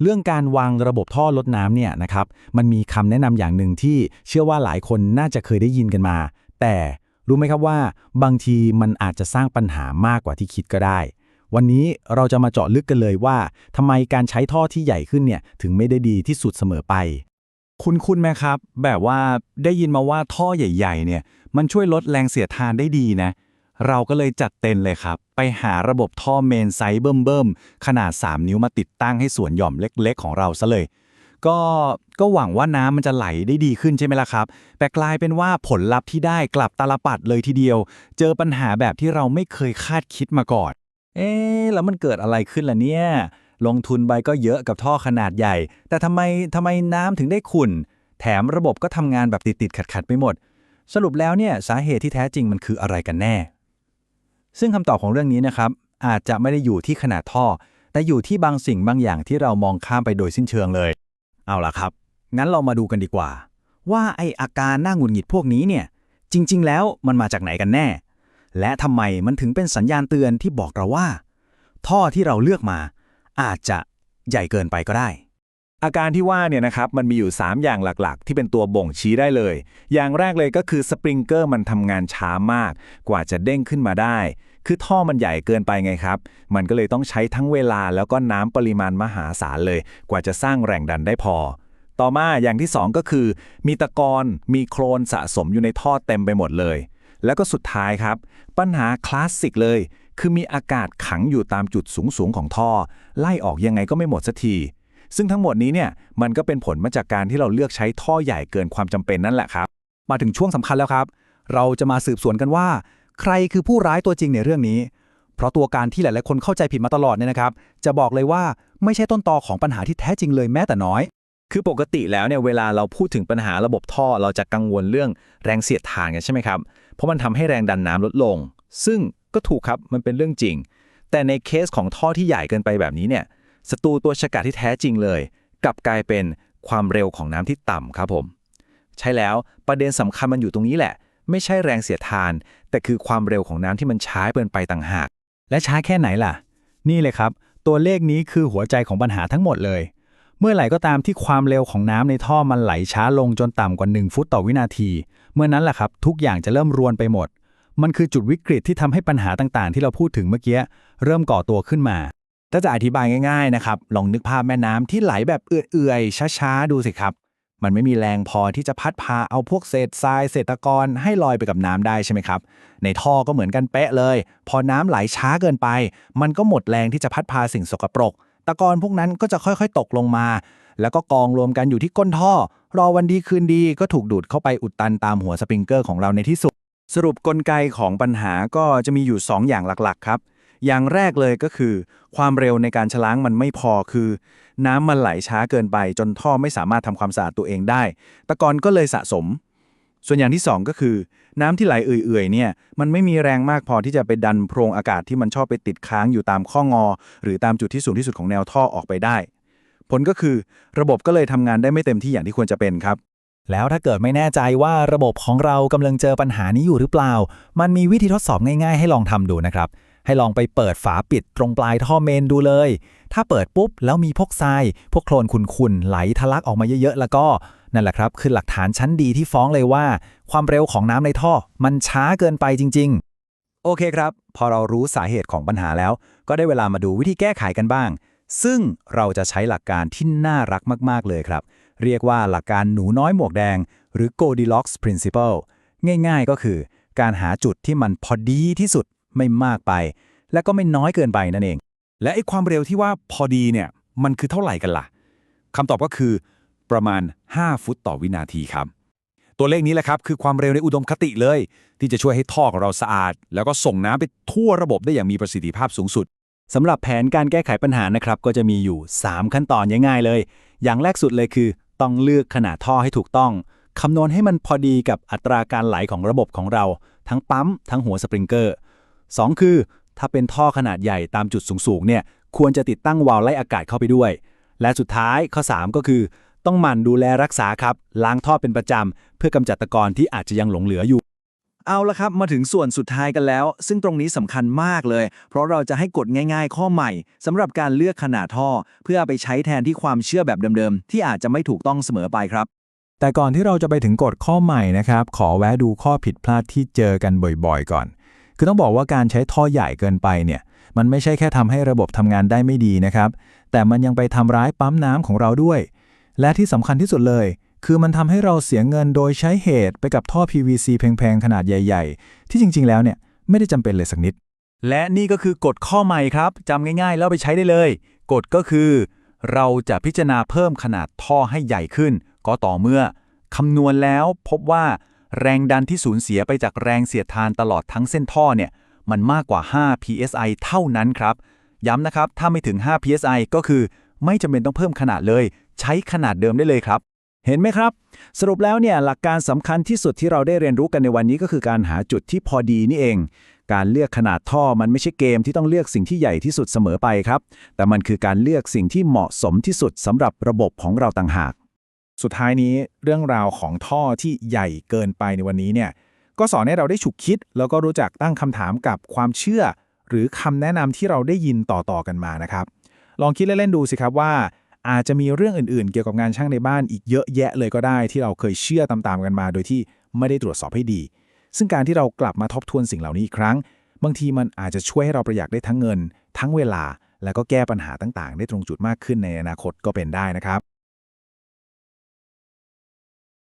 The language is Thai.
เรื่องการวางระบบท่อลดน้ำเนี่ยนะครับมันมีคำแนะนำอย่างหนึ่งที่เชื่อว่าหลายคนน่าจะเคยได้ยินกันมา แต่รู้ไหมครับว่า บางทีมันอาจจะสร้างปัญหามากกว่าที่คิดก็ได้ วันนี้เราจะมาเจาะลึกกันเลยว่าทำไมการใช้ท่อที่ใหญ่ขึ้นเนี่ยถึงไม่ได้ดีที่สุดเสมอไป คุณคุณไหมครับ แบบว่าได้ยินมาว่าท่อใหญ่ ๆ เนี่ยมันช่วยลดแรงเสียดทานได้ดีนะ เราก็เลยจัดเต็มเลยครับ ไปหาระบบท่อเมนไซส์เบิ่มๆ ขนาด 3 นิ้วมาติดตั้งให้สวนหย่อมเล็กๆ ของเราซะเลย ก็ก็หวังว่าน้ำมันจะไหลได้ดีขึ้นใช่ไหมล่ะครับ แต่กลายเป็นว่าผลลัพธ์ที่ได้กลับตาลปัดเลยทีเดียว เจอปัญหาแบบที่เราไม่เคยคาดคิดมาก่อน เอ๊ะแล้วมันเกิดอะไรขึ้นล่ะเนี่ย ลงทุนไปก็เยอะกับท่อขนาดใหญ่ แต่ทำไมทำไมน้ำถึงได้ขุ่น แถมระบบก็ทำงานแบบติดๆขัดๆไปหมด สรุปแล้วเนี่ยสาเหตุที่แท้จริงมันคืออะไรกันแน่ ซึ่งคำตอบของเรื่องนี้นะครับ อาจจะไม่ได้อยู่ที่ขนาดท่อ แต่อยู่ที่บางสิ่งบางอย่างที่เรามองข้ามไปโดยสิ้นเชิงเลย เอาล่ะครับ งั้นเรามาดูกันดีกว่า ว่าไออาการน่าหงุดหงิดพวกนี้เนี่ย จริง ๆ แล้วมันมาจากไหนกันแน่ และทำไมมันถึงเป็นสัญญาณเตือนที่บอกเราว่า ท่อที่เราเลือกมา อาจจะใหญ่เกินไปก็ได้ อาการที่ว่าเนี่ยนะครับมันมีอยู่ 3 อย่างหลักๆ ที่เป็นตัวบ่งชี้ได้เลย อย่างแรกเลยก็คือสปริงเกอร์มันทำงานช้ามาก กว่าจะเด้งขึ้นมาได้ คือท่อมันใหญ่เกินไปไงครับ มันก็เลยต้องใช้ทั้งเวลาแล้วก็น้ำปริมาณมหาศาลเลย กว่าจะสร้างแรงดันได้พอ ต่อมาอย่างที่ 2 ก็คือ มีตะกอนมีโคลนสะสมอยู่ในท่อเต็มไปหมดเลย แล้วก็สุดท้ายครับ ปัญหาคลาสสิกเลย คือมีอากาศขังอยู่ตามจุดสูงๆของท่อ ไล่ออกยังไงก็ไม่หมดสักทีซึ่งทั้งหมดนี้เนี่ยมันก็เป็นผลมาจากการที่เราเลือกใช้ท่อใหญ่เกินความจำเป็นนั่นแหละครับ มาถึงช่วงสำคัญแล้วครับ เราจะมาสืบสวนกันว่า ใครคือผู้ร้ายตัวจริงในเรื่องนี้ เพราะตัวการที่หลายๆคนเข้าใจผิดมาตลอดเนี่ยนะครับ จะบอกเลยว่าไม่ใช่ต้นตอของปัญหาที่แท้จริงเลยแม้แต่น้อย คือปกติแล้วเนี่ยเวลาเราพูดถึงปัญหาระบบท่อ เราจะกังวลเรื่องแรงเสียดทานกันใช่ไหมครับ เพราะมันทำให้แรงดันน้ำลดลง ซึ่งก็ถูกครับมันเป็นเรื่องจริง แต่ในเคสของท่อที่ใหญ่เกินไปแบบนี้เนี่ยศัตรูตัวฉกาจที่แท้จริงเลย กลับกลายเป็นความเร็วของน้ำที่ต่ำครับผม ใช่แล้วประเด็นสำคัญมันอยู่ตรงนี้แหละ ไม่ใช่แรงเสียดทาน แต่คือความเร็วของน้ำที่มันช้าเกินไปต่างหาก และช้าแค่ไหนล่ะ นี่เลยครับ ตัวเลขนี้คือหัวใจของปัญหาทั้งหมดเลย เมื่อไหร่ก็ตามที่ความเร็วของน้ำในท่อมันไหลช้าลงจนต่ำกว่า 1 ฟุตต่อวินาที เมื่อนั้นแหละครับ ทุกอย่างจะเริ่มรวนไปหมด มันคือจุดวิกฤตที่ทำให้ปัญหาต่างๆ ที่เราพูดถึงเมื่อกี้เริ่มก่อตัวขึ้นมาถ้าจะอธิบายง่ายๆนะครับ ลองนึกภาพแม่น้ำที่ไหลแบบเอื่อยๆช้าๆดูสิครับ มันไม่มีแรงพอที่จะพัดพาเอาพวกเศษทรายเศษตะกอนให้ลอยไปกับน้ำได้ใช่ไหมครับ ในท่อก็เหมือนกันเป๊ะเลย พอน้ำไหลช้าเกินไป มันก็หมดแรงที่จะพัดพาสิ่งสกปรก ตะกอนพวกนั้นก็จะค่อยๆ ตกลงมา แล้วก็กองรวมกันอยู่ที่ก้นท่อ รอวันดีคืนดีก็ถูกดูดเข้าไปอุดตันตามหัวสปริงเกอร์ของเราในที่สุด สรุปกลไกของปัญหาก็จะมีอยู่ 2 อย่างหลักๆ ครับ อย่างแรกเลยก็คือ ความเร็วในการชล้างมันไม่พอคือ น้ำมันไหลช้าเกินไป จนท่อไม่สามารถทำความสะอาดตัวเองได้ ตะกอนก็เลยสะสม ส่วนอย่างที่ 2 ก็คือ น้ำที่ไหลเอื่อยๆเนี่ยมันไม่มีแรงมากพอที่จะไปดันโพรงอากาศที่มันชอบไปติดค้างอยู่ตามข้องอ หรือตามจุดที่สูงที่สุดของแนวท่อออกไปได้ ผลก็คือระบบก็เลยทำงานได้ไม่เต็มที่อย่างที่ควรจะเป็นครับแล้วถ้าเกิดไม่แน่ใจว่าระบบของเรากำลังเจอปัญหานี้อยู่หรือเปล่า มันมีวิธีทดสอบง่ายๆ ให้ลองทำดูนะครับ ให้ลองไปเปิดฝาปิดตรงปลายท่อเมนดูเลย ถ้าเปิดปุ๊บแล้วมีพวกทราย พวกโคลนขุ่นๆไหลทะลักออกมาเยอะๆ แล้วก็นั่นแหละครับ คือหลักฐานชั้นดีที่ฟ้องเลยว่า ความเร็วของน้ำในท่อ มันช้าเกินไปจริง ๆ โอเคครับ พอเรารู้สาเหตุของปัญหาแล้ว ก็ได้เวลามาดูวิธีแก้ไขกันบ้าง ซึ่งเราจะใช้หลักการที่น่ารักมากๆเลยครับ เรียกว่าหลักการหนูน้อยหมวกแดง หรือ Goldilocks Principle ง่ายๆก็คือ การหาจุดที่มันพอดีที่สุด ไม่มากไป และก็ไม่น้อยเกินไปนั่นเอง และไอ้ความเร็วที่ว่าพอดีเนี่ยมันคือเท่าไหร่กันล่ะคำตอบก็คือ ประมาณ 5 ฟุตต่อวินาทีครับ ตัวเลขนี้แหละครับคือความเร็วในอุดมคติเลย ที่จะช่วยให้ท่อของเราสะอาด แล้วก็ส่งน้ำไปทั่วระบบได้อย่างมีประสิทธิภาพสูงสุดสำหรับแผนการแก้ไขปัญหานะครับก็จะมีอยู่ 3 ขั้นตอนง่ายๆเลย อย่างแรกสุดเลยคือ ต้องเลือกขนาดท่อให้ถูกต้องคำนวณให้มันพอดีกับอัตราการไหลของระบบของเรา ทั้งปั๊ม ทั้งหัวสปริงเกอร์ 2 คือ ถ้าเป็นท่อขนาดใหญ่ตามจุดสูงๆเนี่ยควรจะติดตั้งวาล์วไล่อากาศเข้าไปด้วย และสุดท้ายข้อ 3 ก็คือ ต้องหมั่นดูแลรักษาครับ ล้างท่อเป็นประจำ เพื่อกำจัดตะกอนที่อาจจะยังหลงเหลืออยู่ เอาละครับมาถึงส่วนสุดท้ายกันแล้ว ซึ่งตรงนี้สำคัญมากเลย เพราะเราจะให้กฎง่ายๆ ข้อใหม่สำหรับการเลือกขนาดท่อ เพื่อไปใช้แทนที่ความเชื่อแบบเดิมๆ ที่อาจจะไม่ถูกต้องเสมอไปครับแต่ก่อนที่เราจะไปถึงกฎข้อใหม่นะครับ ขอแวะดูข้อผิดพลาดที่เจอกันบ่อยๆ ก่อน คือต้องบอกว่าการใช้ท่อใหญ่เกินไปเนี่ย มันไม่ใช่แค่ทำให้ระบบทำงานได้ไม่ดีนะครับ แต่มันยังไปทำร้ายปั๊มน้ำของเราด้วย และที่สำคัญที่สุดเลย คือมันทำให้เราเสียเงินโดยใช้เหตุไปกับท่อ PVC แพงๆ ขนาดใหญ่ ๆ ที่จริง ๆ แล้วเนี่ยไม่ได้จำเป็นเลยสักนิด และนี่ก็คือกฎข้อใหม่ครับจำง่ายๆ แล้วไปใช้ได้เลย กฎก็คือ เราจะพิจารณาเพิ่มขนาดท่อให้ใหญ่ขึ้น ก็ต่อเมื่อคำนวณแล้วพบว่า แรงดันที่สูญเสียไปจากแรงเสียดทานตลอดทั้งเส้นท่อเนี่ย มันมากกว่า 5 psi เท่านั้นครับ ย้ำนะครับ ถ้าไม่ถึง 5 psi ก็คือ ไม่จำเป็นต้องเพิ่มขนาดเลย ใช้ขนาดเดิมได้เลยครับ เห็นไหมครับ สรุปแล้วเนี่ยหลักการสำคัญที่สุดที่เราได้เรียนรู้กันในวันนี้ก็คือการหาจุดที่พอดีนี่เอง การเลือกขนาดท่อมันไม่ใช่เกมที่ต้องเลือกสิ่งที่ใหญ่ที่สุดเสมอไปครับ แต่มันคือการเลือกสิ่งที่เหมาะสมที่สุดสำหรับระบบของเราต่างหาก สุดท้ายนี้เรื่องราวของท่อที่ใหญ่เกินไปในวันนี้เนี่ยก็สอนให้เราได้ฉุกคิด แล้วก็รู้จักตั้งคำถามกับความเชื่อ หรือคำแนะนำที่เราได้ยินต่อๆกันมานะครับ ลองคิดเล่นๆดูสิครับว่า อาจจะมีเรื่องอื่นๆ เกี่ยวกับงานช่างในบ้านอีกเยอะแยะเลยก็ได้ ที่เราเคยเชื่อตามๆกันมา โดยที่ไม่ได้ตรวจสอบให้ดี ซึ่งการที่เรากลับมาทบทวนสิ่งเหล่านี้อีกครั้ง บางทีมันอาจจะช่วยให้เราประหยัดได้ทั้งเงิน ทั้งเวลา แล้วก็แก้ปัญหาต่างๆ ได้ตรงจุดมากขึ้นในอนาคตก็เป็นได้นะครับ